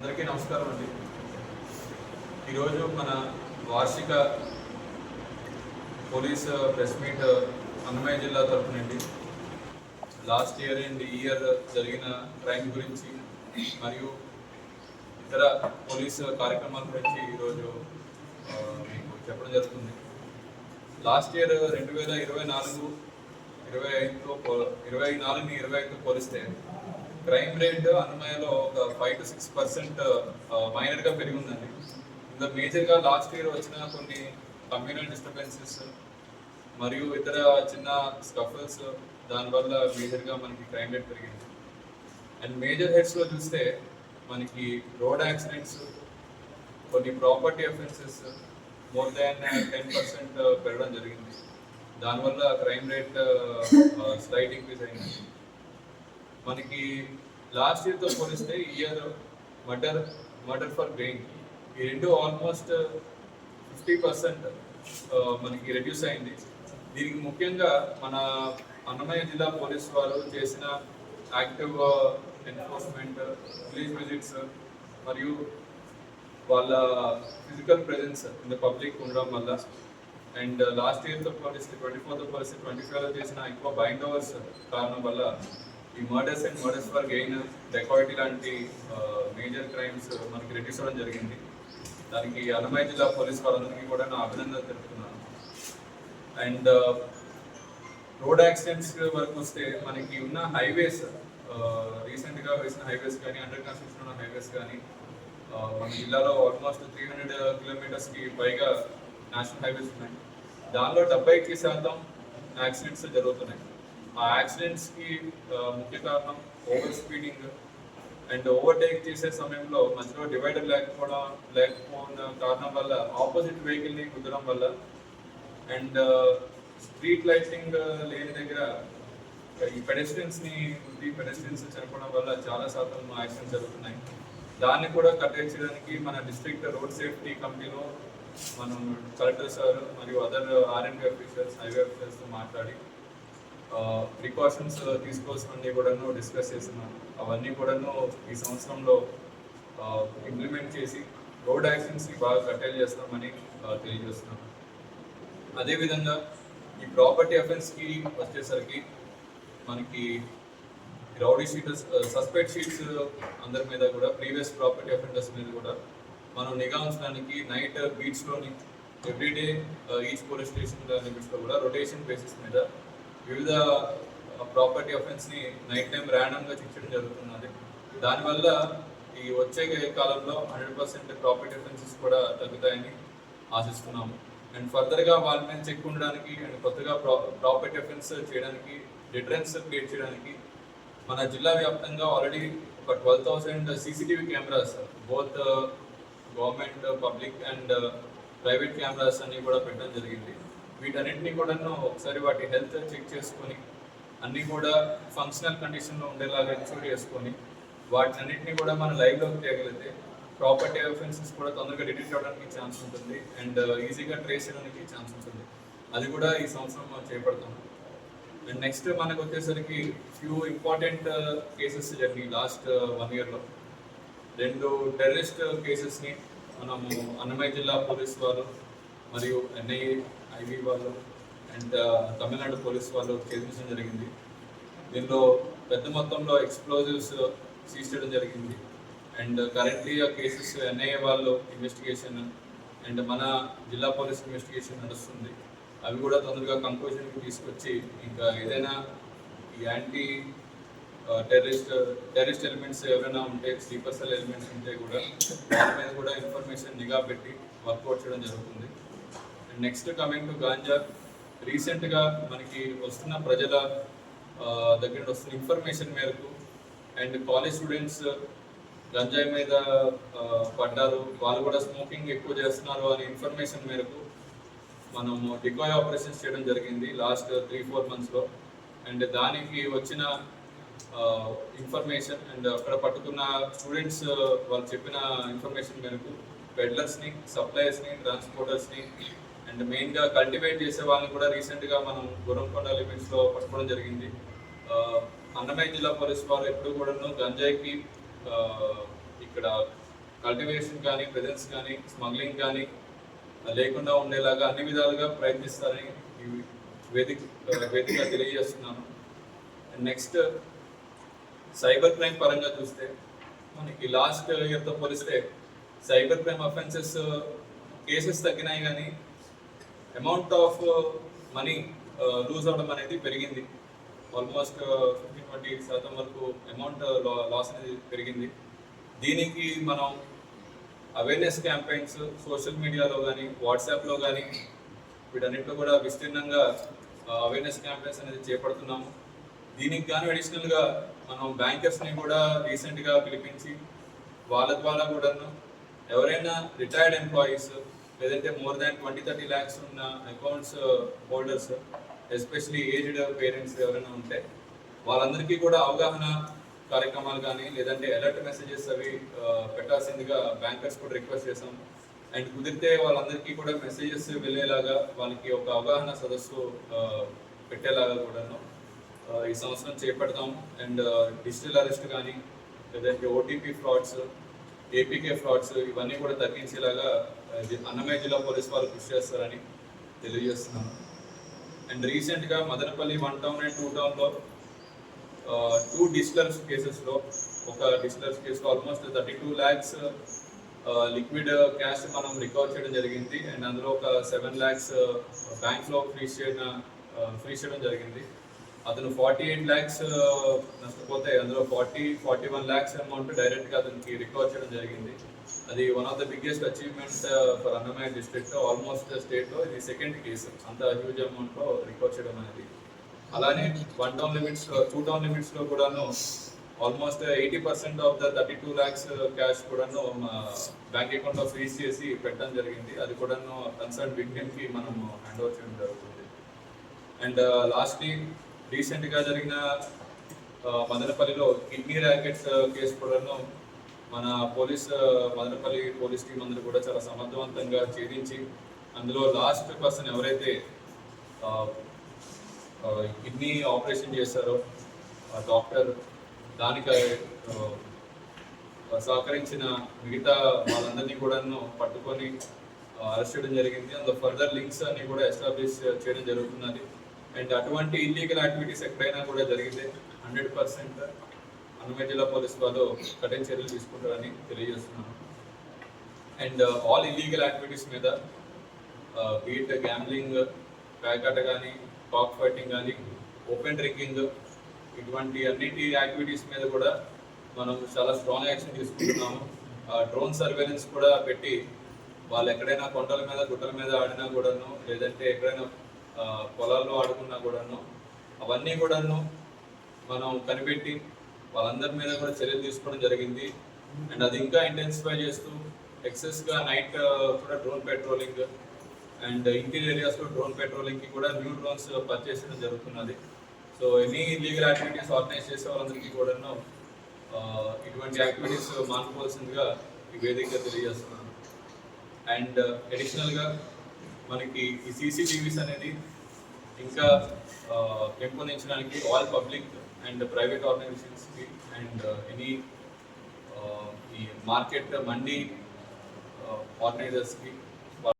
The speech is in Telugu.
అందరికీ నమస్కారం అండి. ఈరోజు మన వార్షిక పోలీస్ ప్రెస్ మీట్ అన్నమయ్య జిల్లా తరఫు నుండి. లాస్ట్ ఇయర్ అండ్ ఈ ఇయర్ జరిగిన క్రైమ్ గురించి మరియు ఇతర పోలీస్ కార్యక్రమాల గురించి ఈరోజు మీకు చెప్పడం జరుగుతుంది. లాస్ట్ ఇయర్ రెండు వేల ఇరవై నాలుగు ఇరవై ఐదుతో పో ఇరవై నాలుగుని ఇరవై ఐదుతో పోలిస్తే క్రైమ్ రేట్ అన్నమయ్యలో ఒక ఫైవ్ టు సిక్స్ పర్సెంట్ మైనర్గా పెరిగిందండి. ఇంకా మేజర్గా లాస్ట్ ఇయర్ వచ్చిన కొన్ని కమ్యూనల్ డిస్టర్బెన్సెస్ మరియు ఇతర చిన్న స్కఫల్స్ దానివల్ల మేజర్గా మనకి క్రైమ్ రేట్ పెరిగింది. అండ్ మేజర్ హెడ్స్లో చూస్తే మనకి రోడ్ యాక్సిడెంట్స్ కొన్ని property offences more than ten percent పెరగడం జరిగింది. దానివల్ల క్రైమ్ రేట్ స్లైట్ ఇంక్రీజ్ అయింది మనకి లాస్ట్ ఇయర్తో పోలిస్తే ఈ year matar matar for brain ఈ రెండు ఆల్మోస్ట్ ఫిఫ్టీ పర్సెంట్ మనకి రెడ్యూస్ అయింది. దీనికి ముఖ్యంగా మన అన్నమయ్య జిల్లా పోలీస్ వారు చేసిన యాక్టివ్ ఎన్ఫోర్స్మెంట్ విలేజ్ విజిట్స్ మరియు వాళ్ళ physical presence in the public ఉండడం వల్ల. అండ్ లాస్ట్ ఇయర్తో పోలిస్తే ట్వంటీ ఫోర్తో పోలిస్తే ట్వంటీ ఫైవ్లో చేసిన ఎక్కువ బైండ్ అవర్స్ కారణం వల్ల ఈ murders and murders for gain dacoity లాంటి మేజర్ క్రైమ్స్ మనకి రెడ్యూస్ అవ్వడం జరిగింది. దానికి అన్నమయ్య జిల్లా పోలీస్ వాళ్ళందరికీ కూడా నా అభినందన తెలుపుతున్నాను. అండ్ రోడ్ యాక్సిడెంట్స్ వరకు వస్తే మనకి ఉన్న హైవేస్ రీసెంట్గా వేసిన హైవేస్ కానీ అండర్ కన్స్ట్రక్షన్ ఉన్న హైవేస్ కానీ మన జిల్లాలో ఆల్మోస్ట్ త్రీ హండ్రెడ్ కిలోమీటర్స్కి పైగా నేషనల్ హైవేస్ ఉన్నాయి. దానిలో డెబ్బైకి శాతం యాక్సిడెంట్స్ జరుగుతున్నాయి. ఆ యాక్సిడెంట్స్కి ముఖ్య కారణం ఓవర్ స్పీడింగ్ అండ్ ఓవర్టేక్ చేసే సమయంలో మధ్యలో డివైడర్ లేకపోవడం లేకపోవడం కారణం వల్ల ఆపోజిట్ వెహికల్ని కుదరడం వల్ల అండ్ స్ట్రీట్ లైటింగ్ లేని దగ్గర ఈ పెడెస్ట్రియన్స్ని ఈ పెడెస్ట్రియన్స్ చనిపోవడం వల్ల చాలా శాతం యాక్సిడెంట్స్ జరుగుతున్నాయి. దాన్ని కూడా కట్టేయడానికి మన డిస్ట్రిక్ట్ రోడ్ సేఫ్టీ కమిటీలో మనం కలెక్టర్ సార్ మరియు other R and officers highway ఆఫీసర్స్తో మాట్లాడి ప్రికాషన్స్ uh, తీసుకోవాల్సినవన్నీ కూడాను డిస్కస్ చేస్తున్నాం అవన్నీ కూడాను ఈ సంవత్సరంలో ఇంప్లిమెంట్ చేసి రోడ్ యాక్సిడెంట్స్ని బాగా కట్టేలు చేస్తామని తెలియజేస్తున్నాం అదేవిధంగా ఈ ప్రాపర్టీ అఫెన్స్కి వచ్చేసరికి మనకి రౌడీ షీట్స్ సస్పెక్ట్ షీట్స్ అందరి మీద కూడా ప్రీవియస్ ప్రాపర్టీ అఫెండర్స్ మీద కూడా మనం నిఘా ఉంచడానికి నైట్ బీచ్లోని ఎవ్రీడే ఈచ్ పోలీస్ స్టేషన్ లిమిట్స్లో కూడా రొటేషన్ బేసిస్ మీద వివిధ ప్రాపర్టీ అఫెన్స్ని నైట్ టైం ర్యాండమ్గా చిచ్చడం జరుగుతున్నది. దానివల్ల ఈ వచ్చే కాలంలో హండ్రెడ్ పర్సెంట్ ప్రాపర్టీ అఫెన్సెస్ కూడా తగ్గుతాయని ఆశిస్తున్నాము. అండ్ ఫర్దర్గా వాళ్ళ మీద చెక్ ఉండడానికి అండ్ కొత్తగా ప్రా ప్రాపర్టీ అఫెన్స్ చేయడానికి డిటరెన్స్ క్రియేట్ చేయడానికి మన జిల్లా వ్యాప్తంగా ఆల్రెడీ ఒక twelve thousand CCTV cameras both government public and private cameras అన్ని కూడా పెట్టడం జరిగింది. వీటన్నింటినీ కూడా ఒకసారి వాటి హెల్త్ చెక్ చేసుకొని అన్నీ కూడా ఫంక్షనల్ కండిషన్లో ఉండేలాగా ఎన్షూర్ చేసుకొని వాటినన్నింటినీ కూడా మనం లైవ్లోకి తేగలిగితే ప్రాపర్టీ ఆఫెన్సెస్ కూడా తొందరగా డిటెక్ట్ అవ్వడానికి ఛాన్స్ ఉంటుంది. అండ్ ఈజీగా ట్రేస్ చేయడానికి ఛాన్స్ ఉంటుంది. అది కూడా ఈ సంవత్సరం మనం చేపడతాం. అండ్ నెక్స్ట్ మనకు వచ్చేసరికి ఫ్యూ ఇంపార్టెంట్ కేసెస్ జరిగినాయి లాస్ట్ వన్ ఇయర్లో రెండు టెర్రరిస్ట్ కేసెస్ని మనము అన్నమయ్య జిల్లా పోలీస్ వారు మరియు ఎన్ఐఏ ఐబీ వాళ్ళు అండ్ తమిళనాడు పోలీస్ వాళ్ళు ఛేదించడం జరిగింది. దీనిలో పెద్ద మొత్తంలో ఎక్స్ప్లోజివ్స్ సీజ్ చేయడం జరిగింది. అండ్ కరెంట్లీ ఆ కేసెస్ ఎన్ఐఏ వాళ్ళు ఇన్వెస్టిగేషన్ అండ్ మన జిల్లా పోలీస్ ఇన్వెస్టిగేషన్ నడుస్తుంది. అవి కూడా తొందరగా కంక్లూజన్కి తీసుకొచ్చి ఇంకా ఏదైనా ఈ యాంటీ టెర్రరిస్ట్ టెర్రరిస్ట్ ఎలిమెంట్స్ ఎవరైనా ఉంటే స్లీపర్ సెల్ ఎలిమెంట్స్ ఉంటే కూడా వాళ్ళ మీద కూడా ఇన్ఫర్మేషన్ నిఘా పెట్టి వర్కౌట్ చేయడం జరుగుతుంది. నెక్స్ట్ కమింగ్ టు గాంజా రీసెంట్గా మనకి వస్తున్న ప్రజల దగ్గర వస్తున్న ఇన్ఫర్మేషన్ మేరకు అండ్ కాలేజ్ స్టూడెంట్స్ గంజాయి మీద పడ్డారు. వాళ్ళు కూడా స్మోకింగ్ ఎక్కువ చేస్తున్నారు అనే ఇన్ఫర్మేషన్ మేరకు మనము డికాయ్ ఆపరేషన్స్ చేయడం జరిగింది లాస్ట్ త్రీ ఫోర్ మంత్స్లో అండ్ దానికి వచ్చిన ఇన్ఫర్మేషన్ అండ్ అక్కడ పట్టుకున్న స్టూడెంట్స్ వాళ్ళు చెప్పిన ఇన్ఫర్మేషన్ మేరకు పెడ్లర్స్ని సప్లయర్స్ని ట్రాన్స్పోర్టర్స్ని అండ్ మెయిన్గా కల్టివేట్ చేసే వాళ్ళని కూడా రీసెంట్గా మనం గురంకొండ లిమిట్స్లో పట్టుకోవడం జరిగింది. అన్నమయ్య జిల్లా పోలీస్ వారు ఎప్పుడు కూడాను గంజాయికి ఇక్కడ కల్టివేషన్ కానీ ప్రెజెన్స్ కానీ స్మగ్లింగ్ కానీ లేకుండా ఉండేలాగా అన్ని విధాలుగా ప్రయత్నిస్తారని వేదిక వేదిక తెలియజేస్తున్నాను. నెక్స్ట్ సైబర్ క్రైమ్ పరంగా చూస్తే మనకి లాస్ట్ ఇయర్తో పోలిస్తే సైబర్ క్రైమ్ అఫెన్సెస్ కేసెస్ తగ్గినాయి కానీ అమౌంట్ ఆఫ్ మనీ లూజ్ అవడం అనేది పెరిగింది. ఆల్మోస్ట్ ఫిఫ్టీన్ ట్వంటీ శాతం వరకు అమౌంట్ లాస్ uh, అనేది పెరిగింది. దీనికి మనం అవేర్నెస్ క్యాంపెయిన్స్ సోషల్ మీడియాలో కానీ వాట్సాప్లో కానీ వీటన్నిటిలో కూడా విస్తీర్ణంగా అవేర్నెస్ క్యాంపెయిన్స్ అనేది చేపడుతున్నాము. దీనికి గాను అడిషనల్గా మనం బ్యాంకర్స్ని కూడా రీసెంట్గా పిలిపించి వాళ్ళ ద్వారా కూడాను ఎవరైనా రిటైర్డ్ ఎంప్లాయీస్ లేదంటే more than twenty thirty lakhs ఉన్న accounts holders especially aged parents ఎవరైనా ఉంటే వాళ్ళందరికీ కూడా అవగాహన కార్యక్రమాలు కానీ లేదంటే అలర్ట్ మెసేజెస్ అవి uh, పెట్టాల్సిందిగా బ్యాంకర్స్ కూడా రిక్వెస్ట్ చేసాం అండ్ కుదిరితే వాళ్ళందరికీ కూడా మెసేజెస్ వెళ్ళేలాగా వాళ్ళకి ఒక అవగాహన సదస్సు uh, పెట్టేలాగా కూడాను uh, ఈ సంవత్సరం చేపడతాం. అండ్ డిజిటల్ అరెస్ట్ కానీ లేదంటే ఓటీపీ ఫ్రాడ్స్ ఏపీకే ఫ్రాడ్స్ ఇవన్నీ కూడా తగ్గించేలాగా అన్నమయ్య జిల్లా పోలీస్ వారు కృషి చేస్తారని తెలియజేస్తున్నాను అండ్ రీసెంట్గా Madanapalle one town and two టౌన్లో టూ డిస్టర్స్ కేసెస్లో ఒక డిస్టర్స్ కేసులో almost thirty two lakhs liquid cash మనం రికవర్ చేయడం జరిగింది. అండ్ అందులో ఒక సెవెన్ ల్యాక్స్ బ్యాంక్లో ఫ్రీజ్ చేయడం ఫ్రీజ్ చేయడం జరిగింది. అతను ఫార్టీ ఎయిట్ ల్యాక్స్ నష్టపోతే అందులో forty forty one lakhs amount డైరెక్ట్గా అతనికి రికవర్ చేయడం జరిగింది. అది one of the biggest achievement for Annamayya district almost స్టేట్లో ఇది సెకండ్ కేసు అంత హ్యూజ్ అమౌంట్లో రికవర్ చేయడం అనేది. అలానే one town limits two town లిమిట్స్లో కూడాను almost eighty percent of the thirty two lakhs cash కూడాను బ్యాంక్ అకౌంట్లో ఫ్రీజ్ చేసి పెట్టడం జరిగింది. అది కూడాను కన్సర్న్ విక్టిమ్కి మనం హ్యాండ్ ఓవర్ చేయడం జరుగుతుంది. అండ్ లాస్ట్లీ రీసెంట్గా జరిగిన మదనపల్లిలో కిడ్నీ ర్యాకెట్స్ కేసు కూడాను మన పోలీస్ మదనపల్లి పోలీస్ టీం అందరూ కూడా చాలా సమర్థవంతంగా ఛేదించి అందులో లాస్ట్ పర్సన్ ఎవరైతే కిడ్నీ ఆపరేషన్ చేశారో ఆ డాక్టర్ దానికి సహకరించిన మిగతా వాళ్ళందరినీ కూడాను పట్టుకొని అరెస్ట్ చేయడం జరిగింది. అందులో ఫర్దర్ లింక్స్ అన్ని కూడా ఎస్టాబ్లిష్ చేయడం జరుగుతున్నది. అండ్ అటువంటి ఇల్లీగల్ యాక్టివిటీస్ ఎక్కడైనా కూడా జరిగితే హండ్రెడ్ పర్సెంట్ అన్నమయ్య జిల్లా పోలీస్ వాళ్ళు కఠిన చర్యలు తీసుకుంటారని తెలియజేస్తున్నాను. అండ్ ఆల్ ఇల్లీగల్ యాక్టివిటీస్ మీద బీట్ గ్యాంబ్లింగ్ ప్యాకాట కానీ కాక్ ఫైటింగ్ కానీ ఓపెన్ డ్రింకింగ్ ఇటువంటి అన్నిటి యాక్టివిటీస్ మీద కూడా మనం చాలా స్ట్రాంగ్ యాక్షన్ తీసుకుంటున్నాము. డ్రోన్ సర్వేలెన్స్ కూడా పెట్టి వాళ్ళు ఎక్కడైనా కొండల మీద గుట్టల మీద ఆడినా కూడాను లేదంటే ఎక్కడైనా పొలాల్లో ఆడుకున్నా కూడాను అవన్నీ కూడాను మనం కనిపెట్టి వాళ్ళందరి మీద కూడా చర్యలు తీసుకోవడం జరిగింది. అండ్ అది ఇంకా ఇంటెన్సిఫై చేస్తూ ఎక్సెస్గా నైట్ కూడా డ్రోన్ పెట్రోలింగ్ అండ్ ఇంటీరియర్ ఏరియాస్లో డ్రోన్ పెట్రోలింగ్కి కూడా న్యూ డ్రోన్స్ పర్చేస్ చేయడం జరుగుతున్నది. So any legal activities organise చేసే వాళ్ళందరికీ కూడాను ఇటువంటి యాక్టివిటీస్ మానుకోవాల్సిందిగా ఈ వేదికగా తెలియజేస్తున్నాను. అండ్ అడిషనల్గా మనకి ఈ సీసీటీవీస్ అనేది ఇంకా పెంపొందించడానికి ఆల్ పబ్లిక్ అండ్ ప్రైవేట్ ఆర్గనైజేషన్స్కి అండ్ ఎనీ ఈ మార్కెట్ మండీ ఆర్గనైజర్స్కి